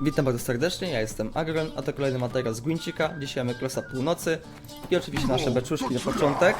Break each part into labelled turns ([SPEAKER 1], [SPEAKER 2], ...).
[SPEAKER 1] Witam bardzo serdecznie, ja jestem Agron, a to kolejny materiał z Guincika. Dzisiaj mamy Klosa Północy i oczywiście nasze beczuszki na początek.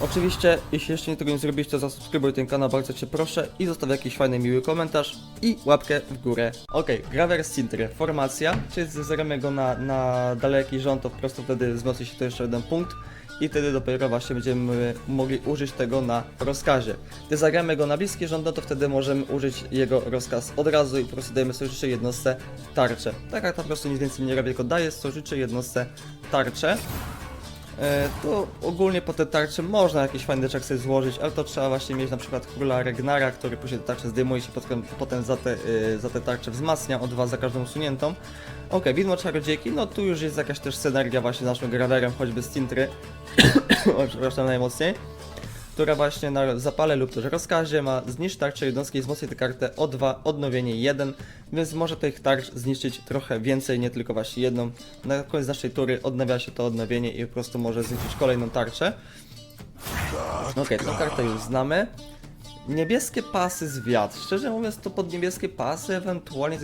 [SPEAKER 1] Oczywiście, jeśli jeszcze tego nie zrobiliście, to zasubskrybuj ten kanał, bardzo Cię proszę i zostaw jakiś fajny, miły komentarz i łapkę w górę. Okej, Graver Sintry, formacja, czyli zeramy go na, na daleki rząd, to po prostu wtedy wzmocni się to jeszcze jeden punkt i wtedy dopiero właśnie będziemy mogli użyć tego na rozkazie. Gdy zagramy go na bliski rząd, no to wtedy możemy użyć jego rozkaz od razu i po prostu dajemy sojuszy jednostce tarczę. Tak jak po prostu nic więcej nie robię, tylko daję sojuszy jednostce tarczę. E, to ogólnie po te tarcze można jakiś fajny deczek sobie złożyć, ale to trzeba właśnie mieć na przykład króla Regnara, który później te tarcze zdejmuje się potem, potem za, te, e, za te tarcze wzmacnia o dwa za każdą usuniętą. Ok, widmo czarodziejki, no tu już jest jakaś też synergia właśnie z naszym graderem, choćby z Tintry, o, przepraszam najmocniej, która właśnie na zapale lub też rozkazie ma zniszcz tarczę jednostki wzmocni tę kartę o 2, odnowienie 1, więc może tych tarcz zniszczyć trochę więcej, nie tylko właśnie jedną. Na koniec naszej tury odnawia się to odnowienie i po prostu może zniszczyć kolejną tarczę. Okej, tą kartę już znamy. Niebieskie pasy z wiatr. Szczerze mówiąc, to pod niebieskie pasy ewentualnie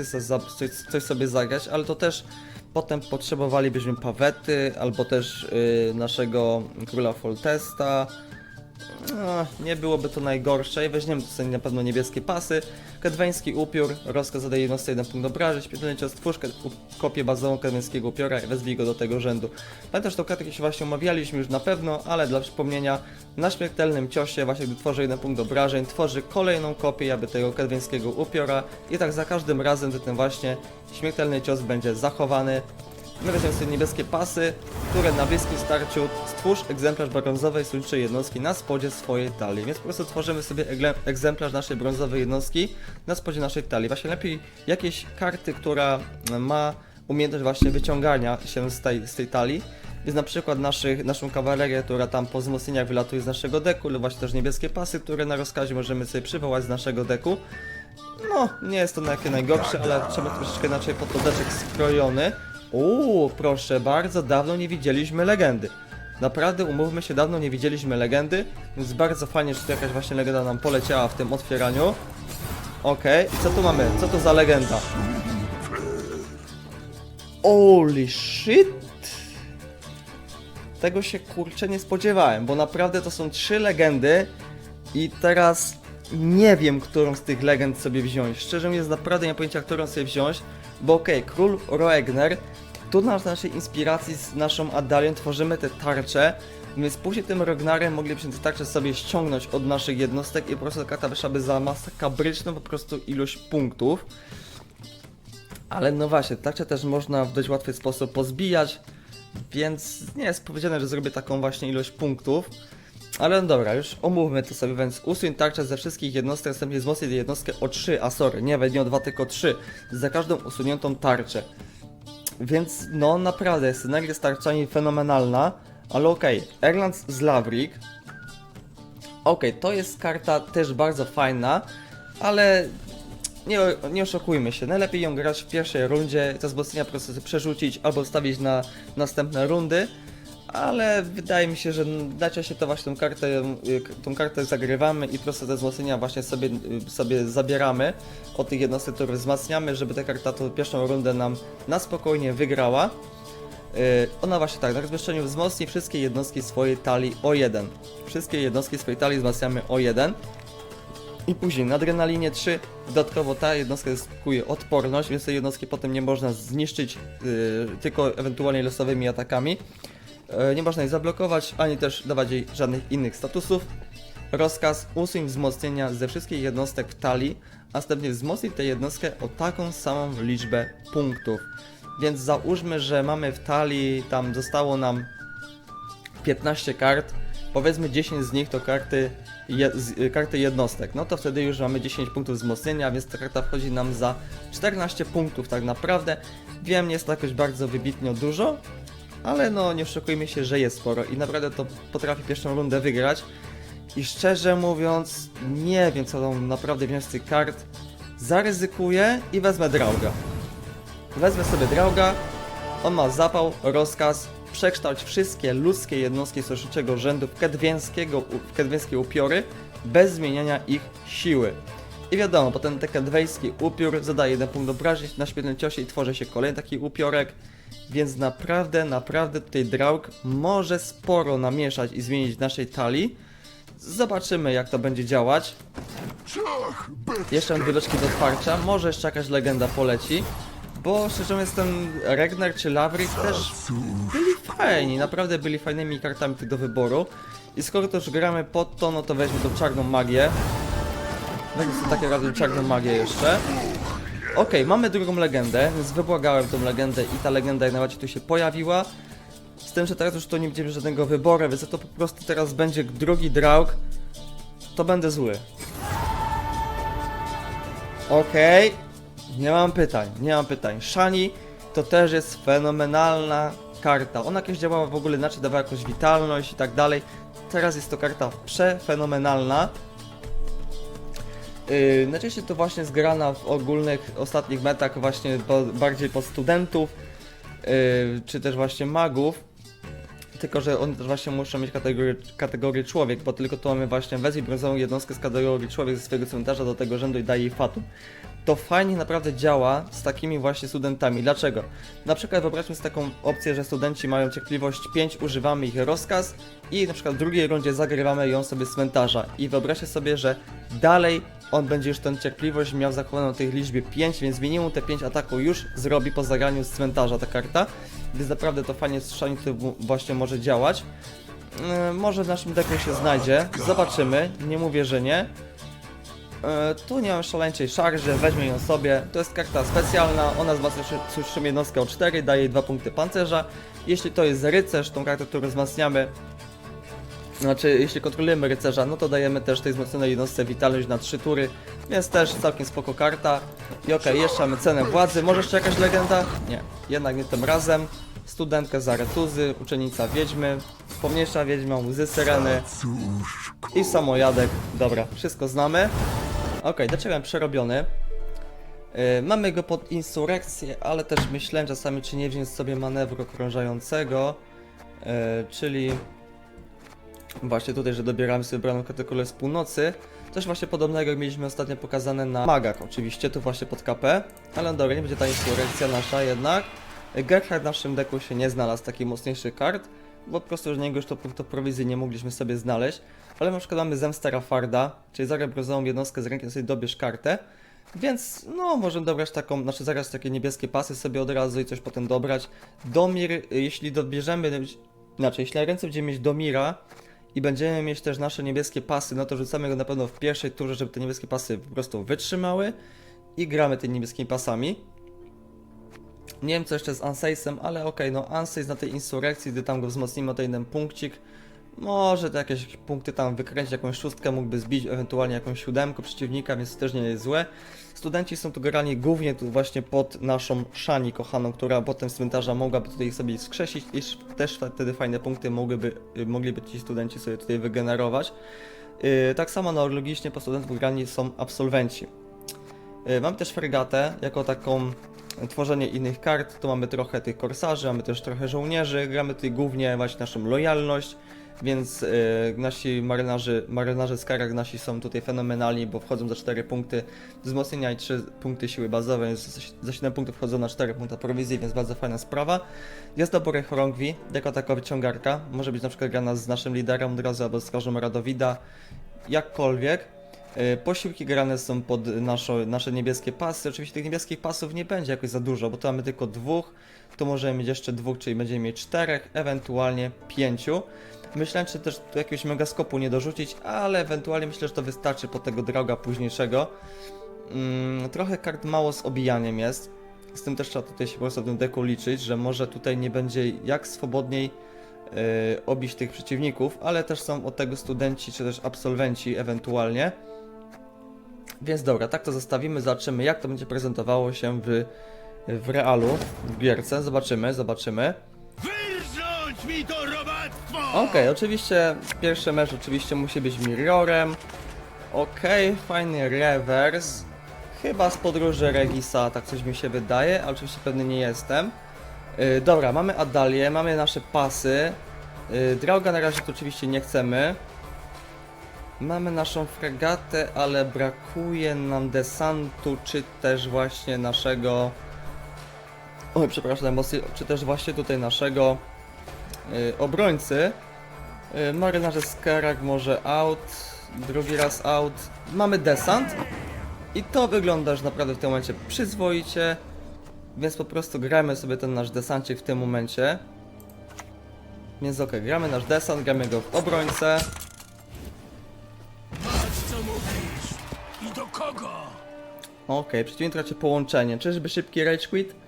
[SPEAKER 1] coś sobie zagrać, ale to też potem potrzebowalibyśmy pawety, albo też yy, naszego króla Foltesta. Nie byłoby to najgorsze weźmiemy tu sobie na pewno niebieskie pasy. Kedweński upiór, rozkaz zadaje jednostce jeden punkt obrażeń, śmiertelny cios, twórz kopię bazową kedweńskiego upiora i wezwij go do tego rzędu. Pamiętasz, tą kartę się właśnie omawialiśmy już na pewno, ale dla przypomnienia, na śmiertelnym ciosie, właśnie gdy tworzy jeden punkt obrażeń, tworzy kolejną kopię jakby tego kedweńskiego upiora i tak za każdym razem, gdy ten właśnie śmiertelny cios będzie zachowany, Weźmiemy sobie niebieskie pasy, które na bliskim starciu stwórz egzemplarz brązowej sojuszczej jednostki na spodzie swojej talii. Więc po prostu tworzymy sobie egzemplarz naszej brązowej jednostki na spodzie naszej talii. Właśnie lepiej jakieś karty, która ma umiejętność właśnie wyciągania się z tej, z tej talii. Jest na przykład naszych, naszą kawalerię, która tam po wzmocnieniach wylatuje z naszego deku, lub właśnie też niebieskie pasy, które na rozkazie możemy sobie przywołać z naszego deku. No, nie jest to takie najgorsze, ale trzeba troszeczkę inaczej pod to deczek skrojony. Uuu, proszę bardzo, dawno nie widzieliśmy legendy. Naprawdę, umówmy się, dawno nie widzieliśmy legendy, więc bardzo fajnie, że tu jakaś właśnie legenda nam poleciała w tym otwieraniu. Okej, i co tu mamy? Co to za legenda? Holy shit! Tego się kurczę nie spodziewałem, bo naprawdę to są trzy legendy i teraz nie wiem, którą z tych legend sobie wziąć. Szczerze mówiąc, naprawdę nie pojęcia, którą sobie wziąć, bo okej, król Roegner, tu na naszej inspiracji z naszą Adalią tworzymy te tarcze, więc później tym Rognarem moglibyśmy te tarcze sobie ściągnąć od naszych jednostek i po prostu ta karta wyszłaby za makabryczną po prostu ilość punktów. Ale no właśnie, tarcze też można w dość łatwy sposób pozbijać, więc nie jest powiedziane, że zrobię taką właśnie ilość punktów. Ale no dobra, już omówmy to sobie, więc usuń tarczę ze wszystkich jednostek, następnie wzmocnij jednostkę o 3, a sorry, nie, nie o 2, tylko o 3, za każdą usuniętą tarczę. Więc no naprawdę, synergia z tarczami fenomenalna, ale okej, Erlands z Lavrik. Okej, to jest karta też bardzo fajna, ale nie, nie oszukujmy się, najlepiej ją grać w pierwszej rundzie, te wzmocnienia po prostu przerzucić albo stawić na następne rundy, ale wydaje mi się, że najczęściej to właśnie tą kartę, tą kartę zagrywamy i po prostu te wzmocnienia właśnie sobie, sobie zabieramy od tych jednostek, które wzmacniamy, żeby ta karta tą pierwszą rundę nam na spokojnie wygrała. Y, Ona właśnie tak, na rozmieszczeniu wzmocni wszystkie jednostki swojej talii o 1. Wszystkie jednostki swojej talii wzmacniamy o 1. I później na adrenalinie 3 dodatkowo ta jednostka zyskuje odporność, więc tej jednostki potem nie można zniszczyć yy, tylko ewentualnie losowymi atakami. Yy, nie można jej zablokować, ani też dawać jej żadnych innych statusów. Rozkaz usuń wzmocnienia ze wszystkich jednostek w talii, a następnie wzmocnij tę jednostkę o taką samą liczbę punktów. Więc załóżmy, że mamy w talii, tam zostało nam 15 kart, powiedzmy 10 z nich to karty, je, z, y, karty jednostek, no to wtedy już mamy 10 punktów wzmocnienia, więc ta karta wchodzi nam za 14 punktów tak naprawdę. Wiem, nie jest to jakoś bardzo wybitnie dużo, ale no nie oszukujmy się, że jest sporo i naprawdę to potrafi pierwszą rundę wygrać. I szczerze mówiąc, nie wiem co tam naprawdę wziąć z tych kart. Zaryzykuję i wezmę Drauga. Wezmę sobie Drauga, on ma zapał, rozkaz, przekształć wszystkie ludzkie jednostki sojuszniczego rzędu w kedwińskiego, w upiory bez zmieniania ich siły. I wiadomo, potem taki dwejski upiór zadaje jeden punkt obrażeń na śmiertelnym ciosie i tworzy się kolejny taki upiorek. Więc naprawdę, naprawdę tutaj Draug może sporo namieszać i zmienić w naszej talii. Zobaczymy jak to będzie działać. Jeszcze mam dwie beczki do otwarcia, może jeszcze jakaś legenda poleci. Bo szczerze mówiąc ten Regner czy Lavrik też byli fajni, naprawdę byli fajnymi kartami tych do wyboru. I skoro już gramy pod to, no to weźmy tą czarną magię. Weźmy sobie takie razem czarną magię jeszcze. Okej, mamy drugą legendę, więc wybłagałem tą legendę i ta legenda jak najbardziej tu się pojawiła. Z tym, że teraz już to nie będzie żadnego wyboru, więc to po prostu teraz będzie drugi Draug. To będę zły. Okej, nie mam pytań, nie mam pytań. Shani to też jest fenomenalna karta. Ona kiedyś działała w ogóle inaczej, dawała jakąś witalność i tak dalej. Teraz jest to karta przefenomenalna. Yy, najczęściej to właśnie zgrana w ogólnych ostatnich metach właśnie po, bardziej pod studentów, yy, czy też właśnie magów. Tylko, że one też właśnie muszą mieć kategorię, kategorię człowiek, bo tylko to mamy właśnie wezwij brązową jednostkę z kategorii człowiek ze swojego cmentarza do tego rzędu i daje jej fatum. To fajnie naprawdę działa z takimi właśnie studentami. Dlaczego? Na przykład wyobraźmy sobie taką opcję, że studenci mają cierpliwość 5, używamy ich rozkaz i na przykład w drugiej rundzie zagrywamy ją sobie z cmentarza. I wyobraźcie sobie, że dalej on będzie już tę cierpliwość miał zachowaną w tej liczbie 5, więc minimum te 5 ataków już zrobi po zagraniu z cmentarza ta karta. Więc naprawdę to fajnie tutaj w- właśnie może działać. Yy, może w naszym decku się znajdzie, zobaczymy, nie mówię, że nie. E, tu nie mam szaleńczej szarży, weźmie ją sobie. To jest karta specjalna, ona wzmacnia szy- szybszą jednostkę o 4, daje jej 2 punkty pancerza. Jeśli to jest rycerz, tą kartę, którą wzmacniamy, znaczy jeśli kontrolujemy rycerza, no to dajemy też tej wzmocnionej jednostce witalność na 3 tury, więc też całkiem spoko karta. I okej, jeszcze mamy cenę władzy, może jeszcze jakaś legenda? Nie, jednak nie tym razem. Studentka Zaretuzy, uczennica wiedźmy, pomniejsza wiedźma, łzy syreny i samojadek. Dobra, wszystko znamy. Okej, dlaczego mam przerobiony? Yy, mamy go pod insurekcję, ale też myślałem czasami, czy nie wziąć sobie manewru okrążającego, yy, czyli właśnie tutaj, że dobieramy sobie braną kategorię z północy. Coś właśnie podobnego jak mieliśmy ostatnio pokazane na magach, oczywiście, tu właśnie pod KP, ale dobra, nie będzie ta insurekcja nasza jednak. Gerhard w naszym deku się nie znalazł takich mocniejszych kart, bo po prostu z niego już to punktu prowizji nie mogliśmy sobie znaleźć. Ale na przykład mamy Zemsta Rafarda, czyli zagraj brązową jednostkę z ręki, sobie dobierz kartę. Więc no, możemy dobrać taką, znaczy zagrać takie niebieskie pasy sobie od razu i coś potem dobrać. Domir, jeśli dobierzemy, inaczej, jeśli ręce będziemy mieć Domira i będziemy mieć też nasze niebieskie pasy, no to rzucamy go na pewno w pierwszej turze, żeby te niebieskie pasy po prostu wytrzymały i gramy tymi niebieskimi pasami. Nie wiem co jeszcze z Anseisem, ale okej, no Anseis na tej insurekcji, gdy tam go wzmocnimy o ten jeden punkcik, może te jakieś punkty tam wykręcić, jakąś szóstkę mógłby zbić, ewentualnie jakąś siódemkę przeciwnika, więc to też nie jest złe. Studenci są tu grani głównie tu właśnie pod naszą Szani kochaną, która potem z cmentarza mogłaby tutaj sobie skrzesić i też wtedy fajne punkty mogłyby, y, mogliby ci studenci sobie tutaj wygenerować. Yy, tak samo analogicznie po studentów grani są absolwenci. Yy, Mam też fregatę jako taką tworzenie innych kart. Tu mamy trochę tych korsarzy, mamy też trochę żołnierzy. Gramy tutaj głównie właśnie naszą lojalność, więc yy, nasi marynarze, marynarze z karach nasi są tutaj fenomenalni, bo wchodzą za 4 punkty wzmocnienia i 3 punkty siły bazowej, więc za 7 punktów wchodzą na 4 punkty prowizji, więc bardzo fajna sprawa. Jest dobry Chorągwi, jako taka wyciągarka. Może być na przykład grana z naszym liderem od razu albo z Strażą Radowida, jakkolwiek. Y, Posiłki grane są pod naszą, nasze niebieskie pasy. Oczywiście tych niebieskich pasów nie będzie jakoś za dużo, bo tu mamy tylko dwóch. Tu możemy mieć jeszcze dwóch, czyli będziemy mieć czterech, ewentualnie pięciu. Myślałem, czy też tu jakiegoś megaskopu nie dorzucić, ale ewentualnie myślę, że to wystarczy po tego droga późniejszego. Mm, trochę kart mało z obijaniem jest. Z tym też trzeba tutaj się po prostu w tym deku liczyć, że może tutaj nie będzie jak swobodniej yy, obić tych przeciwników, ale też są od tego studenci czy też absolwenci ewentualnie. Więc dobra, tak to zostawimy, zobaczymy jak to będzie prezentowało się w, w realu, w gierce. Zobaczymy, zobaczymy.
[SPEAKER 2] Wyrządź mi to robactwo!
[SPEAKER 1] Okej, oczywiście pierwszy mecz oczywiście musi być mirrorem. Okej, fajny rewers. Chyba z podróży Regisa, tak coś mi się wydaje, ale oczywiście pewny nie jestem. Yy, dobra, mamy Adalię, mamy nasze pasy. Yy, Drauga na razie to oczywiście nie chcemy. Mamy naszą fregatę, ale brakuje nam desantu, czy też właśnie naszego... Oj, przepraszam najmocniej, czy też właśnie tutaj naszego y, obrońcy. Y, marynarze Skarag może out, drugi raz out. Mamy desant i to wygląda już naprawdę w tym momencie przyzwoicie, więc po prostu gramy sobie ten nasz desancik w tym momencie. Więc okej, gramy nasz desant, gramy go w obrońcę. Okej, przeciwnik traci połączenie. Czyżby szybki rage quit?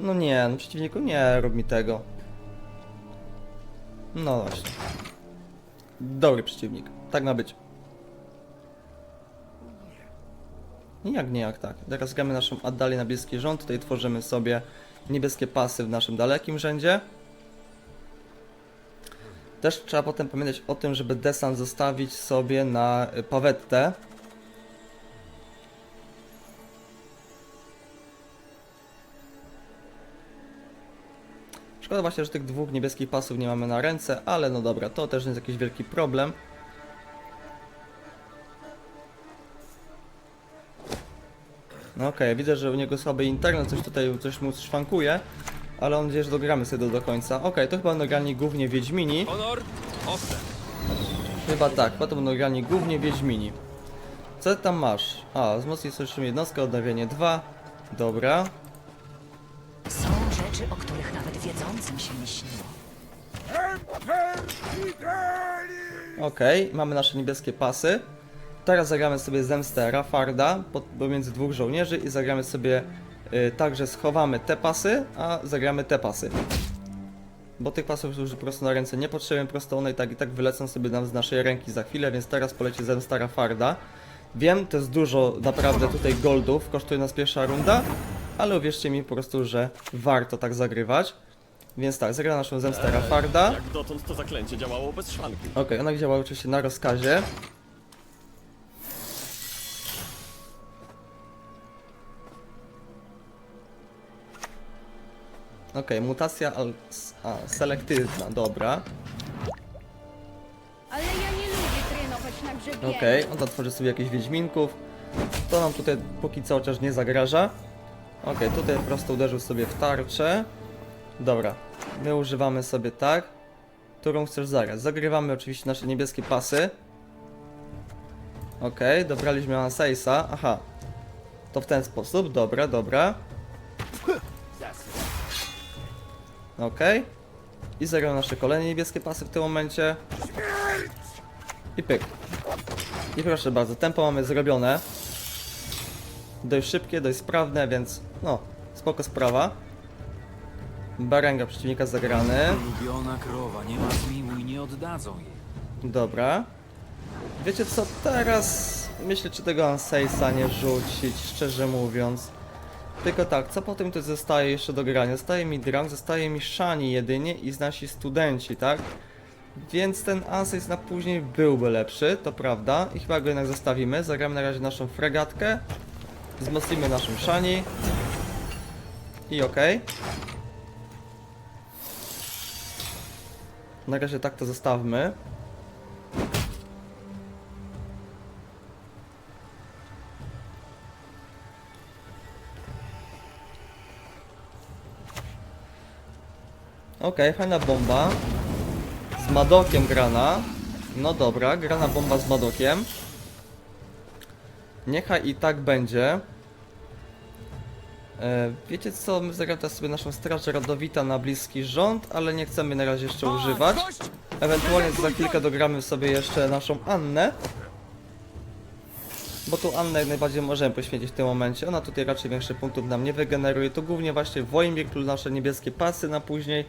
[SPEAKER 1] No nie, no przeciwniku nie rób mi tego. No właśnie. Dobry przeciwnik. Tak ma być. Jak nie, jak tak. Teraz gramy naszą Addalię na bliski rząd. Tutaj tworzymy sobie niebieskie pasy w naszym dalekim rzędzie. Też trzeba potem pamiętać o tym, żeby desant zostawić sobie na y, pawettę. Szkoda właśnie, że tych dwóch niebieskich pasów nie mamy na ręce, ale no dobra, to też nie jest jakiś wielki problem. No okej, widzę, że u niego słaby internet, coś tutaj, coś mu szwankuje, ale mam nadzieję, że dogramy sobie to do końca. Okej, to chyba będą grani głównie Wiedźmini.
[SPEAKER 2] Honor.
[SPEAKER 1] Chyba tak, chyba to będą grani głównie Wiedźmini. Co tam masz? A, wzmocnij sojuszową jednostkę, odnawianie 2. Dobra.
[SPEAKER 3] Rzeczy, o których nawet wiedzącym się nie śniło.
[SPEAKER 1] Okej, mamy nasze niebieskie pasy. Teraz zagramy sobie zemstę Rafarda pomiędzy dwóch żołnierzy i zagramy sobie y, tak, że schowamy te pasy, a zagramy te pasy. Bo tych pasów już po prostu na ręce nie potrzebujemy, po prostu one i tak i tak wylecą sobie nam z naszej ręki za chwilę, więc teraz poleci zemsta Rafarda. Wiem, to jest dużo naprawdę tutaj goldów, kosztuje nas pierwsza runda, ale uwierzcie mi po prostu, że warto tak zagrywać. Więc tak, zagram naszą zemstę Rafarda.
[SPEAKER 4] Jak dotąd to zaklęcie działało bez szwanki.
[SPEAKER 1] Okej, ona działa oczywiście na rozkazie. Okej, mutacja al, a, selektywna, dobra.
[SPEAKER 5] Ale ja nie lubię trenować na grzebieniu.
[SPEAKER 1] Okej, on tworzy sobie jakichś wiedźminków. To nam tutaj póki co chociaż nie zagraża. Okej, tutaj po prostu uderzył sobie w tarczę. Dobra, my używamy sobie tak. Którą chcesz zagrać? Zagrywamy oczywiście nasze niebieskie pasy. Okej, dobraliśmy Anseisa. Aha. To w ten sposób, dobra, dobra. Okej. I zagramy nasze kolejne niebieskie pasy w tym momencie. I pyk. I proszę bardzo, tempo mamy zrobione. Dość szybkie, dość sprawne, więc no, spoko sprawa. Barenga przeciwnika zagrany.
[SPEAKER 6] Ulubiona krowa, nie ma zmiłu i nie oddadzą jej.
[SPEAKER 1] Dobra. Wiecie co, teraz myślę, czy tego Anseisa nie rzucić, szczerze mówiąc. Tylko tak, co potem tu zostaje jeszcze do grania? Zostaje mi Drang, zostaje mi Shani jedynie i nasi studenci, tak? Więc ten Anseis na później byłby lepszy, to prawda. I chyba go jednak zostawimy. Zagramy na razie naszą fregatkę. Wzmocnimy naszą Shani. I okej. Na razie tak to zostawmy. Okej, fajna bomba. Z Madokiem grana. No dobra, grana bomba z Madokiem. Niechaj i tak będzie. E, wiecie co, my zagramy teraz sobie naszą straż rodowita na bliski rząd, ale nie chcemy na razie jeszcze używać. Ewentualnie za chwilkę dogramy sobie jeszcze naszą Annę. Bo tu Annę jak najbardziej możemy poświęcić w tym momencie. Ona tutaj raczej większych punktów nam nie wygeneruje. To głównie właśnie Wojmir plus nasze niebieskie pasy na później.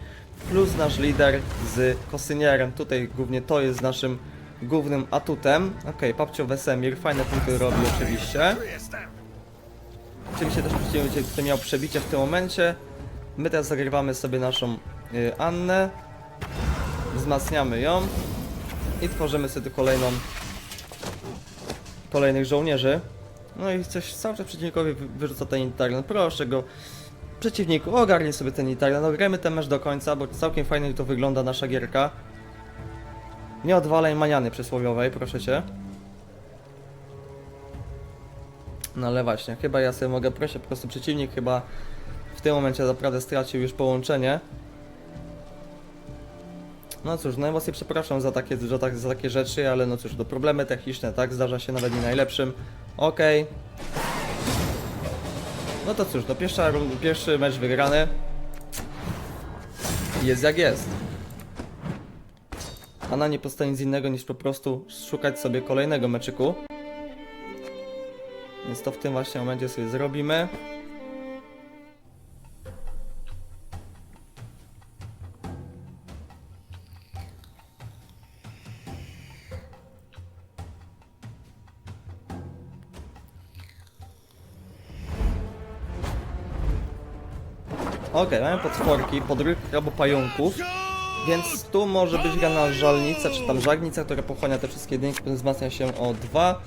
[SPEAKER 1] Plus nasz lider z Kosynierem. Tutaj głównie to jest naszym głównym atutem. Okej, Papcio Wesemir. Fajne punkty robi oczywiście. Oczywiście też przeciwnik tutaj miał przebicie w tym momencie. My teraz zagrywamy sobie naszą y, Annę. Wzmacniamy ją. I tworzymy sobie kolejną kolejnych żołnierzy. No i coś cały czas przeciwnikowi wy- wyrzuca ten internet. Proszę go. Przeciwniku, ogarnij sobie ten internet. No grajmy ten mecz do końca, bo całkiem fajnie to wygląda nasza gierka. Nie odwalaj maniany przysłowiowej, proszę cię. No ale właśnie, chyba ja sobie mogę prosić, po prostu przeciwnik chyba w tym momencie naprawdę stracił już połączenie. No cóż, najmocniej przepraszam za takie, za, tak, za takie rzeczy, ale no cóż, to problemy techniczne, tak? Zdarza się nawet nie najlepszym. Okej. No to cóż, no pierwsza, pierwszy mecz wygrany. Jest jak jest. A na nie pozostaje nic innego niż po prostu szukać sobie kolejnego meczyku. Więc to w tym właśnie momencie sobie zrobimy. Okej, mamy potworki, podrywki albo pająków. Więc tu może być grana żalnica, czy tam żagnica, która pochłania te wszystkie jedynki, potem wzmacnia się o dwa.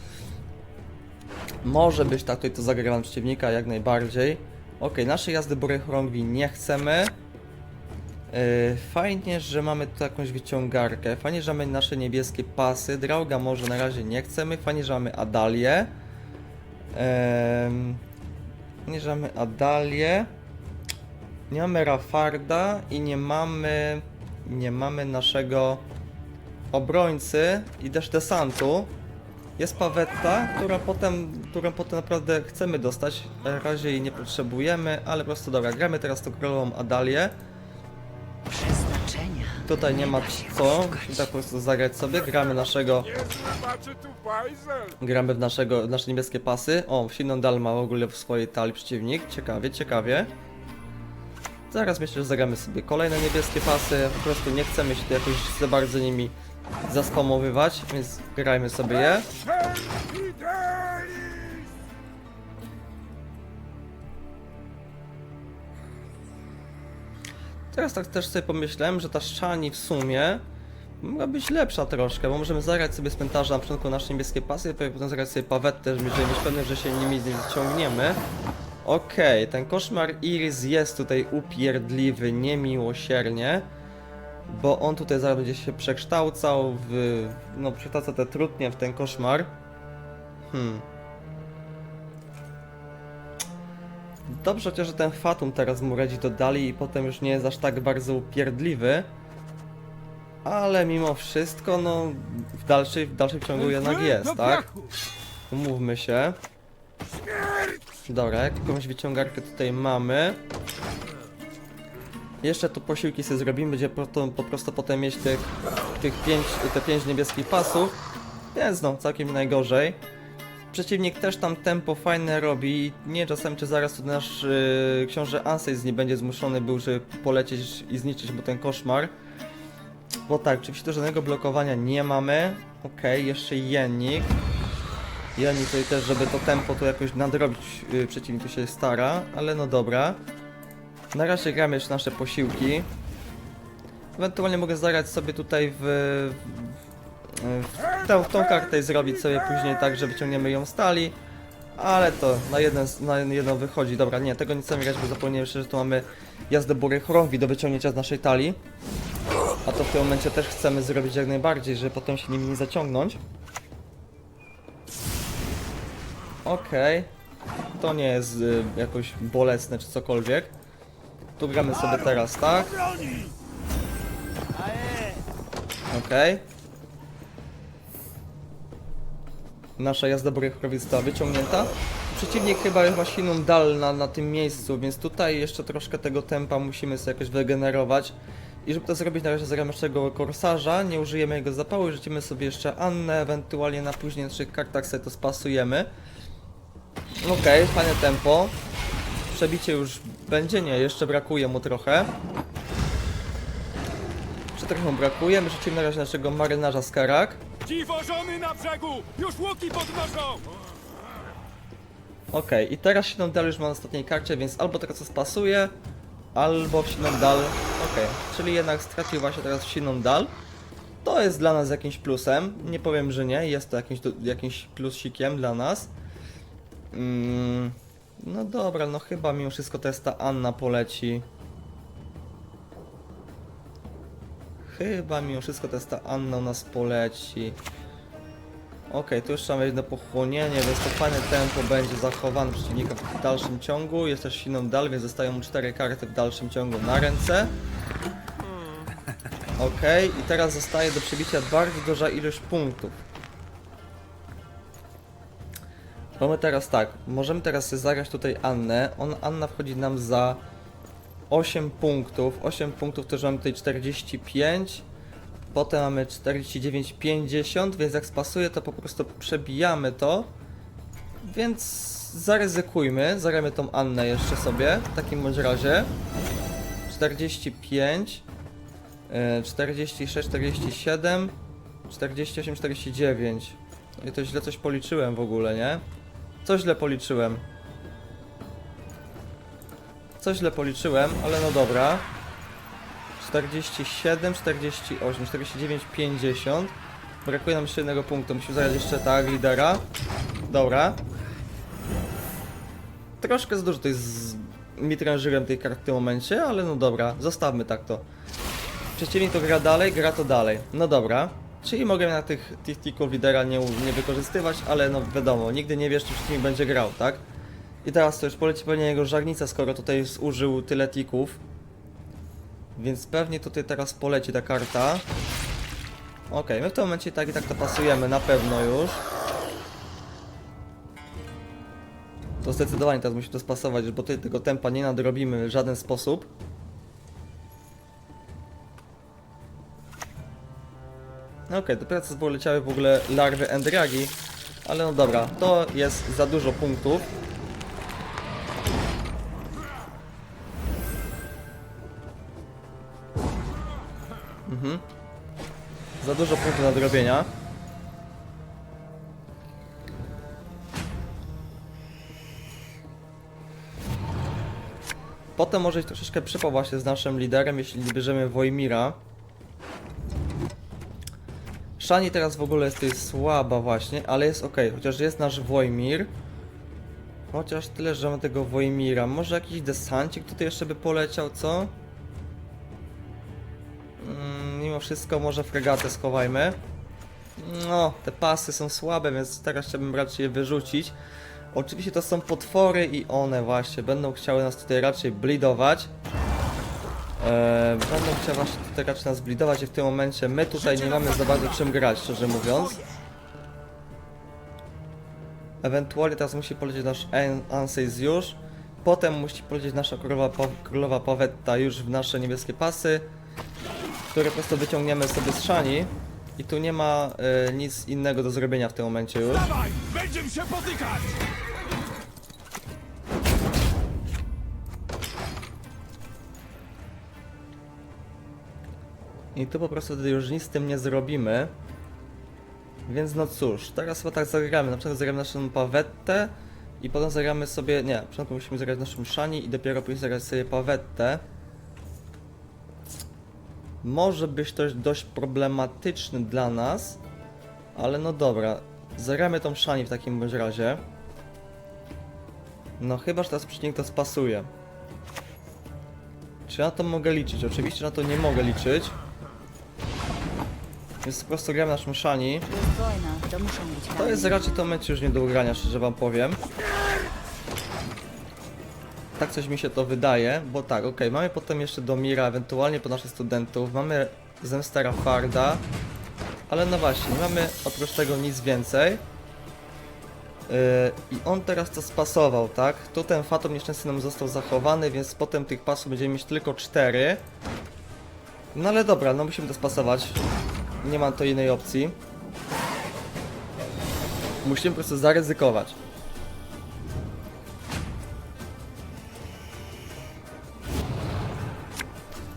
[SPEAKER 1] Może być tak tutaj to zagrywam przeciwnika jak najbardziej. Okej, naszej jazdy Borej Chorągwi nie chcemy. Yy, fajnie, że mamy tu jakąś wyciągarkę. Fajnie, że mamy nasze niebieskie pasy. Drauga może na razie nie chcemy. Fajnie, że mamy Adalię. Ehm, fajnie, że mamy Adalię. Nie mamy Rafarda i nie mamy nie mamy naszego obrońcy i też desantu. Jest Pawetta, która potem, którą potem naprawdę chcemy dostać. Na razie jej nie potrzebujemy, ale po prostu dobra, gramy teraz tą królową Adalię.
[SPEAKER 3] Przeznaczenia.
[SPEAKER 1] Tutaj nie ma co, tak po prostu zagrać sobie. Gramy naszego, gramy w naszego, w nasze niebieskie pasy. O, Sinondal ma w ogóle w swojej talii przeciwnik. Ciekawie, ciekawie. Zaraz myślę, że zagramy sobie kolejne niebieskie pasy. Po prostu nie chcemy się tu jakoś za bardzo nimi zaspamowywać, więc grajmy sobie je. Teraz tak też sobie pomyślałem, że ta Shani w sumie mogła być lepsza troszkę, bo możemy zagrać sobie z na początku nasze niebieskie pasy, a potem zagrać sobie pawettę, żeby być pewny, że się nimi nie ciągniemy. Okej, ten koszmar Iris jest tutaj upierdliwy niemiłosiernie, bo on tutaj zaraz będzie się przekształcał w... no przekształca te trudnie w ten koszmar. Hmm. Dobrze chociaż, że ten Fatum teraz mu radzi to dali i potem już nie jest aż tak bardzo upierdliwy. Ale mimo wszystko, no w dalszej, w dalszym ciągu jednak jest, tak? Umówmy się. Dobra, jakąś wyciągarkę tutaj mamy. Jeszcze tu posiłki sobie zrobimy, będzie po, po prostu potem mieć tych, tych pięć, te pięć niebieskich pasów. Więc no, całkiem najgorzej. Przeciwnik też tam tempo fajne robi. Nie czasem czy zaraz tu nasz yy, książę Ansys nie będzie zmuszony był, żeby polecieć i zniszczyć mu ten koszmar. Bo tak, oczywiście żadnego blokowania nie mamy. Okej, jeszcze jennik. Jennik tutaj też, żeby to tempo tu jakoś nadrobić, yy, przeciwnik tu się stara, ale no dobra. Na razie gramy jeszcze nasze posiłki. Ewentualnie mogę zagrać sobie tutaj w, w tę, tą kartę i zrobić sobie później tak, że wyciągniemy ją z talii. Ale to na, jeden, na jedno wychodzi. Dobra, nie, tego nie chcemy grać, bo zapomniałem jeszcze, że tu mamy jazdę bury chorągwi do wyciągnięcia z naszej talii. A to w tym momencie też chcemy zrobić jak najbardziej, żeby potem się nimi nie zaciągnąć. Okej. To nie jest y, jakoś bolesne czy cokolwiek. Tu gramy sobie teraz, tak? Okej. Nasza jazda Borychrowi została wyciągnięta. Przeciwnik chyba ma silną dal na, na tym miejscu, więc tutaj jeszcze troszkę tego tempa musimy sobie jakoś wygenerować. I żeby to zrobić, na razie zagramy naszego korsarza, nie użyjemy jego zapału, rzucimy sobie jeszcze Annę, ewentualnie na późniejszych kartach sobie to spasujemy. Okej, fajne tempo. Przebicie już będzie, nie, jeszcze brakuje mu trochę. Jeszcze trochę mu brakuje, my rzucimy na razie naszego marynarza Skarak.
[SPEAKER 2] Dziwożony na brzegu! Już łuki podnoszą!
[SPEAKER 1] Okej, i teraz Sinondal już ma na ostatniej karcie, więc albo teraz to spasuje, albo Sinondal... Okej, czyli jednak stracił właśnie teraz Sinondal. To jest dla nas jakimś plusem, nie powiem, że nie, jest to jakimś, jakimś plusikiem dla nas. Mm, no dobra, no chyba mimo wszystko to jest ta Anna poleci. chyba mimo wszystko to jest ta Anna u nas poleci. Okej, tu jeszcze mamy jedno pochłonienie, więc to fajne tempo będzie zachowane przeciwnika w dalszym ciągu. Jest też silną dal, więc zostają mu cztery karty w dalszym ciągu na ręce. Okej, i teraz zostaje do przebicia bardzo duża ilość punktów. Mamy teraz tak, możemy teraz zagrać tutaj Annę. On, Anna wchodzi nam za 8 punktów. 8 punktów też mamy tutaj 45. Potem mamy 49,50, więc jak spasuje to po prostu przebijamy to. Więc zaryzykujmy, zagramy tą Annę jeszcze sobie, w takim bądź razie. 45, e, 46, 47, 48, 49. No I to źle coś policzyłem w ogóle, nie? Co źle policzyłem? Co źle policzyłem, ale no dobra. 47, 48, 49, 50. Brakuje nam jeszcze jednego punktu. Musimy zagrać jeszcze tak, lidera. Dobra. Troszkę za dużo tutaj z mitrężyrem tej karty w tym momencie, ale no dobra, zostawmy tak to. Przeciwnik to gra dalej, gra to dalej. No dobra. Czyli mogę na tych, tych tików lidera nie, nie wykorzystywać, ale no wiadomo, nigdy nie wiesz, czy przeciwnik będzie grał, tak? I teraz to już poleci pewnie jego żarnica, skoro tutaj zużył tyle tików. Więc pewnie tutaj teraz poleci ta karta. Okej, my w tym momencie tak i tak to pasujemy, na pewno już. To zdecydowanie teraz musi to spasować, bo tutaj tego tempa nie nadrobimy w żaden sposób. Okej, dopiero co poleciały w ogóle larwy Endragi. Ale no dobra, to jest za dużo punktów. Mhm. Za dużo punktów nadrobienia. Potem może troszeczkę przypał właśnie z naszym liderem, jeśli bierzemy Wojmira. Shani teraz w ogóle jest tutaj słaba właśnie, ale jest ok, chociaż jest nasz Wojmir. Chociaż tyle, że mamy tego Wojmira. Może jakiś desancik tutaj jeszcze by poleciał, co? Mm, mimo wszystko może fregatę schowajmy. No, te pasy są słabe, więc teraz chciałbym raczej je wyrzucić. Oczywiście to są potwory i one właśnie będą chciały nas tutaj raczej blidować. Eee, będą chciały właśnie tutaj raczej nas blidować i w tym momencie my tutaj nie mamy za bardzo czym grać, szczerze mówiąc. Ewentualnie teraz musi polecieć nasz An- Anseis już. Potem musi polecieć nasza królowa, pa królowa Pawetta już w nasze niebieskie pasy które po prostu wyciągniemy sobie z szani i tu nie ma e, nic innego do zrobienia w tym momencie już.
[SPEAKER 2] Dawaj, będziemy się potykać!
[SPEAKER 1] I tu po prostu już nic z tym nie zrobimy. Więc no cóż, teraz chyba tak zagramy. Na przykład zagramy naszą pawettę i potem zagramy sobie. Nie, na początku musimy zagrać naszą szani i dopiero później zagrać sobie pawettę. Może być to dość problematyczny dla nas, ale no dobra. Zagramy tą szani w takim bądź razie. No chyba, że teraz przeciwnik to spasuje. Czy na to mogę liczyć? Oczywiście na to nie mogę liczyć. Więc po prostu gramy naszą szani.
[SPEAKER 3] Jest wojna, to muszą być
[SPEAKER 1] To jest raczej to mecz już nie do ugrania, szczerze wam powiem. Tak coś mi się to wydaje, bo tak, okej, mamy potem jeszcze Domira, ewentualnie po naszych studentów, mamy Zemstera Farda, ale no właśnie, nie mamy oprócz tego nic więcej. Yy, I on teraz to spasował, tak? Tu ten Fatum nieszczęsny nam został zachowany, więc potem tych pasów będziemy mieć tylko 4. No ale dobra, no musimy to spasować. Nie ma to innej opcji. Musimy po prostu zaryzykować.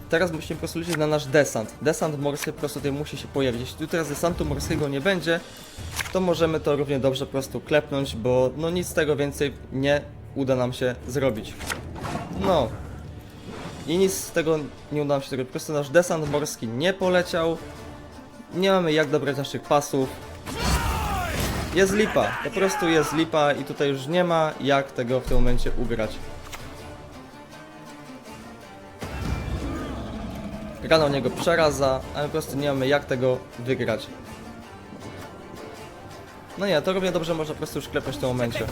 [SPEAKER 1] Teraz musimy po prostu liczyć na nasz desant. Desant morski po prostu tutaj musi się pojawić. Jeśli tu teraz desantu morskiego nie będzie, to możemy to równie dobrze po prostu klepnąć, bo no nic z tego więcej nie uda nam się zrobić. No. I nic z tego nie uda nam się zrobić. Po prostu nasz desant morski nie poleciał. Nie mamy jak dobrać naszych pasów. Jest lipa, po prostu jest lipa i tutaj już nie ma jak tego w tym momencie ugrać. gra na niego przeraza, ale po prostu nie mamy jak tego wygrać. No nie, to równie dobrze można po prostu już klepać w tym momencie.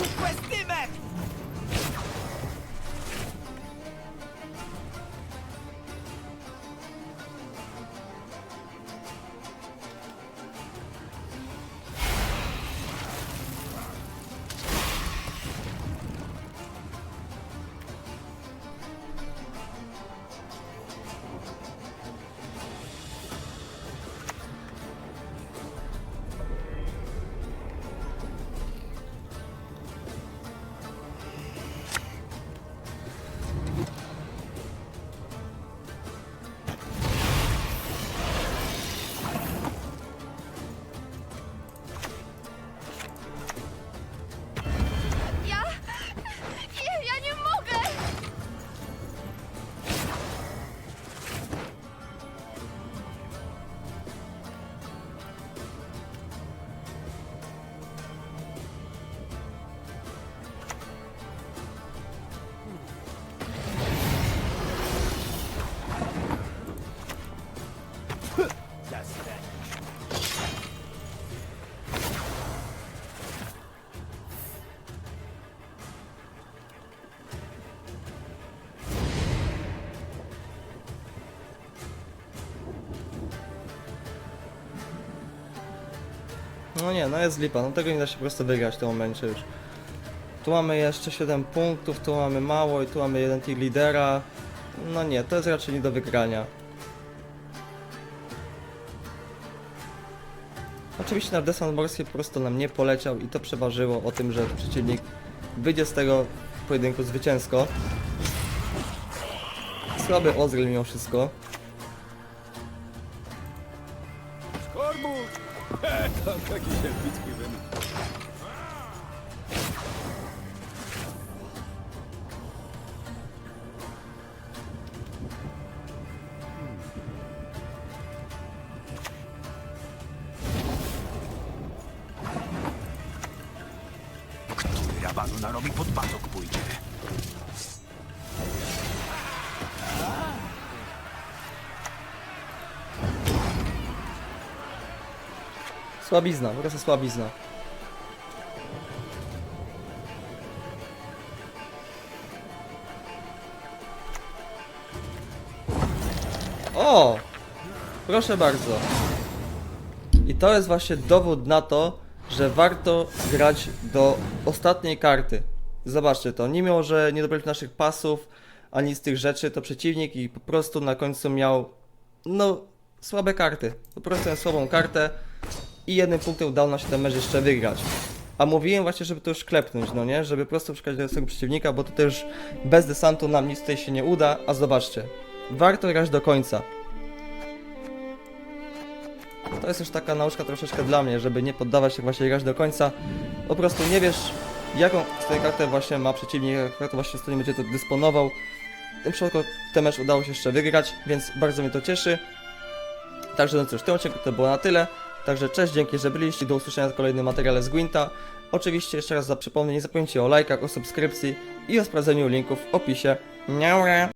[SPEAKER 1] No nie, no jest lipa, no tego nie da się po prostu wygrać w tym momencie już. Tu mamy jeszcze 7 punktów, tu mamy mało i tu mamy jeden tier lidera. No nie, to jest raczej nie do wygrania. Oczywiście nasz desant morski po prostu nam nie poleciał i to przeważyło o tym, że przeciwnik wyjdzie z tego pojedynku zwycięsko. Słaby Ozreal mimo wszystko.
[SPEAKER 2] To taki epicki wynik.
[SPEAKER 1] Słabizna, prostu słabizna. O! Proszę bardzo. I to jest właśnie dowód na to, że warto grać do ostatniej karty. Zobaczcie to, nie mimo, że nie dobraliśmy naszych pasów, ani z tych rzeczy, to przeciwnik i po prostu na końcu miał, no, słabe karty. Po prostu miał słabą kartę i jednym punktem udało nam się ten mecz jeszcze wygrać. A mówiłem właśnie, żeby to już klepnąć, no nie? Żeby po prostu przeszkadzać do swojego przeciwnika, bo to też bez desantu nam nic tutaj się nie uda, a zobaczcie. Warto grać do końca. To jest już taka nauczka troszeczkę dla mnie, żeby nie poddawać się właśnie grać do końca. Po prostu nie wiesz, jaką tej kartę właśnie ma przeciwnik, jak to właśnie stronie będzie to dysponował. W tym przypadku ten mecz udało się jeszcze wygrać, więc bardzo mnie to cieszy. Także no cóż, w tym odcinku to było na tyle. Także cześć, dzięki, że byliście. Do usłyszenia w kolejnym materiale z Gwinta. Oczywiście jeszcze raz za przypomnę, nie zapomnijcie o lajkach, o subskrypcji i o sprawdzeniu linków w opisie. Niaura!